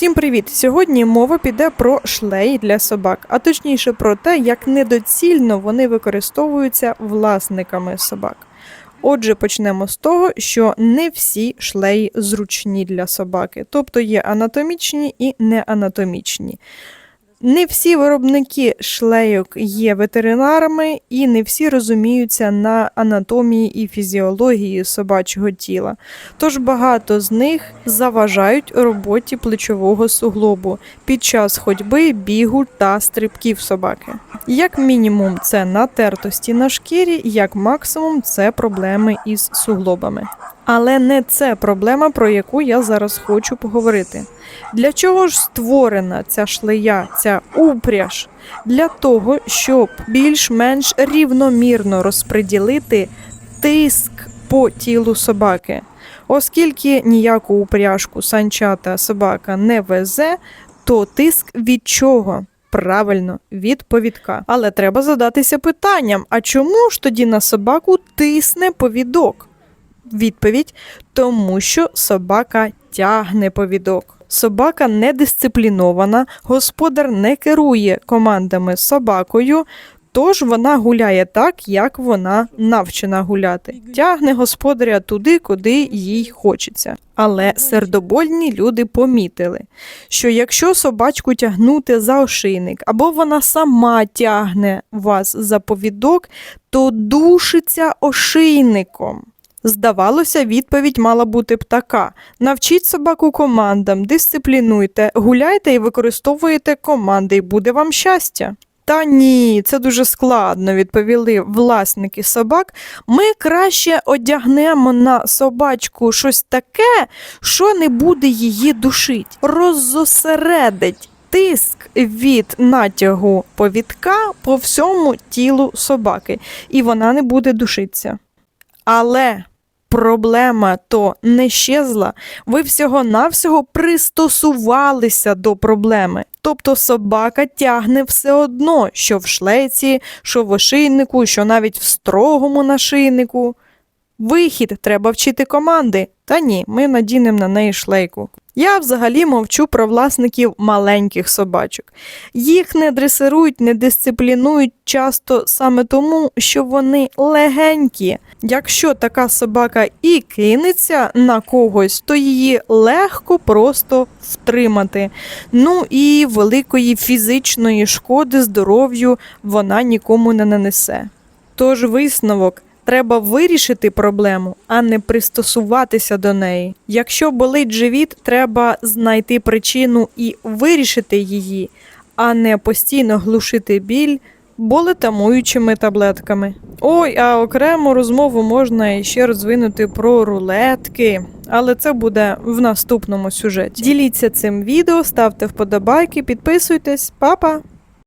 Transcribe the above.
Усім привіт! Сьогодні мова піде про шлеї для собак, а точніше про те, як недоцільно вони використовуються власниками собак. Отже, почнемо з того, що не всі шлеї зручні для собаки, тобто є анатомічні і неанатомічні. Не всі виробники шлейок є ветеринарами, і не всі розуміються на анатомії і фізіології собачого тіла. Тож багато з них заважають роботі плечового суглобу під час ходьби, бігу та стрибків собаки. Як мінімум, це натертості на шкірі, як максимум, це проблеми із суглобами. Але не це проблема, про яку я зараз хочу поговорити. Для чого ж створена ця шлея, ця упряж? Для того, щоб більш-менш рівномірно розподілити тиск по тілу собаки. Оскільки ніяку упряжку санчата собака не везе, то тиск від чого? Правильно, від повідка. Але треба задатися питанням: а чому ж тоді на собаку тисне повідок? Відповідь: тому що собака тягне повідок. Собака недисциплінована, господар не керує командами собакою, тож вона гуляє так, як вона навчена гуляти. Тягне господаря туди, куди їй хочеться. Але сердобольні люди помітили, що якщо собачку тягнути за ошейник, або вона сама тягне вас за повідок, то душиться ошейником. Здавалося, відповідь мала бути б така: навчіть собаку командам, дисциплінуйте, гуляйте і використовуйте команди, і буде вам щастя. Та ні, це дуже складно, відповіли власники собак. Ми краще одягнемо на собачку щось таке, що не буде її душить, роззосередить тиск від натягу повідка по всьому тілу собаки, і вона не буде душитися. Але проблема то не щезла, ви всього-навсього пристосувалися до проблеми. Тобто собака тягне все одно, що в шлейці, що в ошийнику, що навіть в строгому нашийнику. Вихід треба вчити команди. Та ні, ми надінемо на неї шлейку. Я взагалі мовчу про власників маленьких собачок. Їх не дресирують, не дисциплінують часто саме тому, що вони легенькі. Якщо така собака і кинеться на когось, то її легко просто втримати. Ну і великої фізичної шкоди здоров'ю вона нікому не нанесе. Тож висновок. Треба вирішити проблему, а не пристосуватися до неї. Якщо болить живіт, треба знайти причину і вирішити її, а не постійно глушити біль болетамуючими таблетками. Ой, а окрему розмову можна ще розвинути про рулетки, але це буде в наступному сюжеті. Діліться цим відео, ставте вподобайки, підписуйтесь, Па-па!